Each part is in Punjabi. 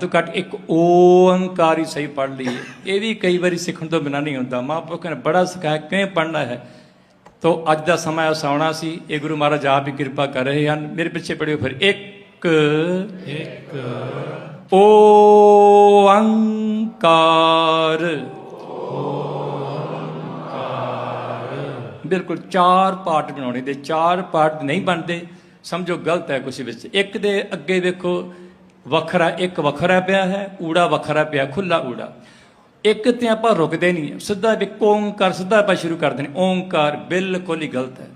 ਤੋਂ ਘੱਟ ਇੱਕ ਓੰਕਾਰ ਹੀ ਸਹੀ ਪੜ੍ਹ ਲਈਏ। ਇਹ ਵੀ ਕਈ ਵਾਰੀ ਸਿੱਖਣ ਤੋਂ ਬਿਨਾਂ ਨਹੀਂ ਹੁੰਦਾ। ਮਹਾਂਪੁਰਖ ਨੇ ਬੜਾ ਸਿਖਾਇਆ ਕਿਵੇਂ ਪੜ੍ਹਨਾ ਹੈ? ਤੋ ਅੱਜ ਦਾ ਸਮਾਂ ਆਸਾਉਣਾ ਸੀ। ਇਹ ਗੁਰੂ ਮਹਾਰਾਜ ਆਪ ਹੀ ਕਿਰਪਾ ਕਰ ਰਹੇ ਹਨ। ਮੇਰੇ ਪਿੱਛੇ ਪੜਿਓ ਫਿਰ। ਇੱਕ ਇੱਕ ਓੰਕਾਰ ਬਿਲਕੁਲ ਚਾਰ ਪਾਰਟ ਬਣਾਉਣੇ ਦੇ। ਚਾਰ ਪਾਰਟ ਨਹੀਂ ਬਣਦੇ। ਸਮਝੋ ਗਲਤ ਹੈ ਕੁਛ ਵਿੱਚ। ਇੱਕ ਦੇ ਅੱਗੇ ਵੇਖੋ। ਵੱਖਰਾ ਇੱਕ ਵੱਖਰਾ ਪਿਆ ਹੈ, ਊੜਾ ਵੱਖਰਾ ਪਿਆ, ਖੁੱਲਾ ਊੜਾ। ਇੱਕ ਤੇ ਆਪਾਂ ਰੁਕਦੇ ਨਹੀਂ ਸਿੱਧਾ ਵੀ ਓੰਕਾਰ ਸਿੱਧਾ ਆਪਾਂ ਸ਼ੁਰੂ ਕਰਦੇ ਨੇ ਓੰਕਾਰ ਬਿਲਕੁਲ ਹੀ ਗਲਤ ਹੈ।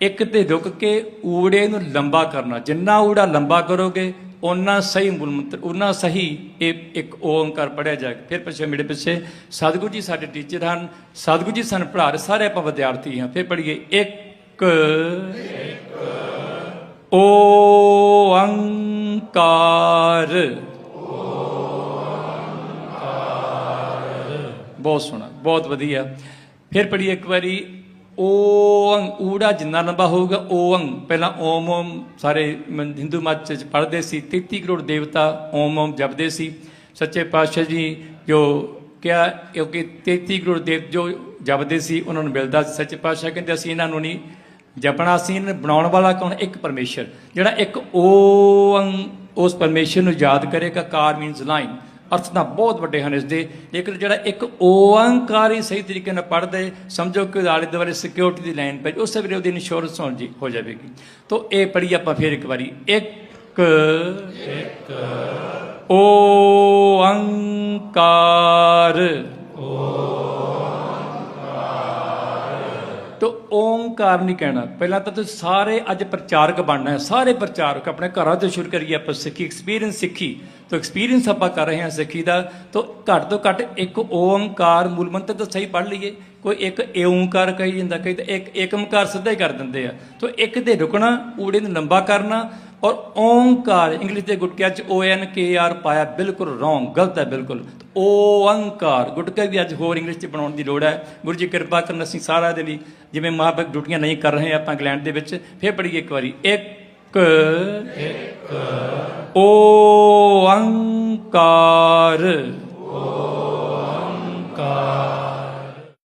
ਇੱਕ ਤੇ ਰੁਕ ਕੇ ਊੜੇ ਨੂੰ ਲੰਬਾ ਕਰਨਾ। ਜਿੰਨਾ ਊੜਾ ਲੰਬਾ ਕਰੋਗੇ, ਓਨਾ ਸਹੀ ਮੂਲ ਮੰਤਰ ਓਨਾ ਸਹੀ ਇਹ ਇੱਕ ਓੰਕਾਰ ਪੜਿਆ ਜਾ ਫਿਰ ਪਿੱਛੇ ਮੇਰੇ ਪਿੱਛੇ ਸਤਿਗੁਰੂ ਜੀ ਸਾਡੇ ਟੀਚਰ ਹਨ। ਸਤਿਗੁਰੂ ਜੀ ਸਾਨੂੰ ਪੜ੍ਹਾ ਰਹੇ ਸਾਰੇ ਆਪਾਂ ਵਿਦਿਆਰਥੀ ਹਾਂ। ਫਿਰ ਪੜ੍ਹੀਏ ਇੱਕ ਓੰਕਾਰ ਬਹੁਤ ਸੋਹਣਾ, ਬਹੁਤ ਵਧੀਆ। ਫਿਰ ਪੜ੍ਹੀਏ ਇੱਕ ਵਾਰੀ, ਓੰ ਊੜਾ ਜਿੰਨਾ ਲੰਬਾ ਹੋਊਗਾ, ਓੰ ਪਹਿਲਾਂ ਓਮ ਓਮ, ਸਾਰੇ ਹਿੰਦੂ ਮੱਚ ਚ ਪੜ੍ਹਦੇ ਸੀ 33 ਕਰੋੜ ਦੇਵਤਾ ਓਮ ਓਮ ਜਪਦੇ ਸੀ। ਸੱਚੇ ਪਾਤਸ਼ਾਹ ਜੀ, ਜੋ ਕਿਹਾ, ਕਿਉਂਕਿ 33 ਕਰੋੜ ਦੇਵ ਜੋ ਜਪਦੇ ਸੀ, ਉਹਨਾਂ ਨੂੰ ਮਿਲਦਾ ਸੀ। ਸੱਚੇ ਪਾਤਸ਼ਾਹ ਕਹਿੰਦੇ ਅਸੀਂ ਇਹਨਾਂ ਨੂੰ ਨਹੀਂ ਜਪਣਾ ਸੀਨ ਬਣਾਉਣ ਵਾਲਾ ਕੌਣ? ਇੱਕ ਪਰਮੇਸ਼ਰ, ਜਿਹੜਾ ਇੱਕ ਓੰ ਉਸ ਪਰਮੇਸ਼ਰ ਨੂੰ ਯਾਦ ਕਰੇਗਾ ਕਾਰ ਮੀਨਸ ਲਾਈਨ ਅਰਥ ਤਾਂ ਬਹੁਤ ਵੱਡੇ ਹਨ ਇਸ ਦੇ। ਲੇਕਿਨ ਜਿਹੜਾ ਇੱਕ ਓੰਕਾਰ ਹੀ ਸਹੀ ਤਰੀਕੇ ਨਾਲ ਪੜ੍ਹਦੇ, ਸਮਝੋ ਕਿ ਆਲੇ ਦੁਆਲੇ ਸਿਕਿਉਰਿਟੀ ਦੀ ਲਾਈਨ ਪੈ ਉਸੇ ਵੇਲੇ ਉਹਦੀ ਇੰਸ਼ੋਰੈਂਸ ਹੋਣ ਜੀ, ਹੋ ਜਾਵੇਗੀ। ਤੋਂ ਇਹ ਪੜ੍ਹੀ ਆਪਾਂ ਫੇਰ ਇੱਕ ਵਾਰੀ। ਇੱਕ ਇੱਕ ਓੰਕਾਰ ਤੋ ਓਮਕਾਰ ਨਹੀਂ ਕਹਿਣਾ। ਪਹਿਲਾਂ ਤਾਂ ਤੁਸੀਂ ਸਾਰੇ ਅੱਜ ਪ੍ਰਚਾਰਕ ਬਣਨਾ ਹੈ, ਸਾਰੇ ਪ੍ਰਚਾਰਕ ਆਪਣੇ ਘਰਾਂ ਤੋਂ ਸ਼ੁਰੂ ਕਰੀਏ ਆਪਾਂ ਸਿੱਖੀ ਐਕਸਪੀਰੀਅੰਸ ਸਿੱਖੀ। ਤਾਂ ਐਕਸਪੀਰੀਅੰਸ ਆਪਾਂ ਕਰ ਰਹੇ ਹਾਂ ਸਿੱਖੀ ਦਾ, ਤੋ ਘੱਟ ਤੋਂ ਘੱਟ ਇੱਕ ਓਮਕਾਰ ਮੂਲ ਮੰਤਰ ਤਾਂ ਸਹੀ ਪੜ੍ਹ ਲਈਏ। ਕੋਈ ਇੱਕ ਓੰਕਾਰ ਕਹੀ ਜਾਂਦਾ ਕਈ ਤਾਂ ਇੱਕ ਏਕਮਕਾਰ ਸਿੱਧਾ ਹੀ ਕਰ ਦਿੰਦੇ ਆ। ਤਾਂ ਇੱਕ ਤੇ ਰੁਕਣਾ, ਊੜੇ ਨੂੰ ਲੰਬਾ ਕਰਨਾ ਔਰ ਓੰਕਾਰ ਇੰਗਲਿਸ਼ ਦੇ ਗੁਟਕਿਆਂ ਚ ਓ ਐਨ ਕੇ ਆਰ ਪਾਇਆ, ਬਿਲਕੁਲ ਰੋਂਗ ਗਲਤ ਹੈ ਬਿਲਕੁਲ। ਓੰਕਾਰ, ਗੁਟਕੇ ਵੀ ਅੱਜ ਹੋਰ ਇੰਗਲਿਸ਼ ਚ ਬਣਾਉਣ ਦੀ ਲੋੜ ਹੈ। ਗੁਰੂ ਜੀ ਕਿਰਪਾ ਕਰਨ ਅਸੀਂ ਸਾਰਾ ਦੇ ਲਈ, ਜਿਵੇਂ ਮਹਾਂਪੁਰਖ ਡਿਊਟੀਆਂ ਨਹੀਂ ਕਰ ਰਹੇ ਆਪਾਂ ਇੰਗਲੈਂਡ ਦੇ ਵਿੱਚ, ਫੇਰ ਪੜੀਏ ਇੱਕ ਵਾਰੀ। ਇੱਕ ਇੱਕ, ਓੰਕਾਰ। ਓੰਕਾਰ।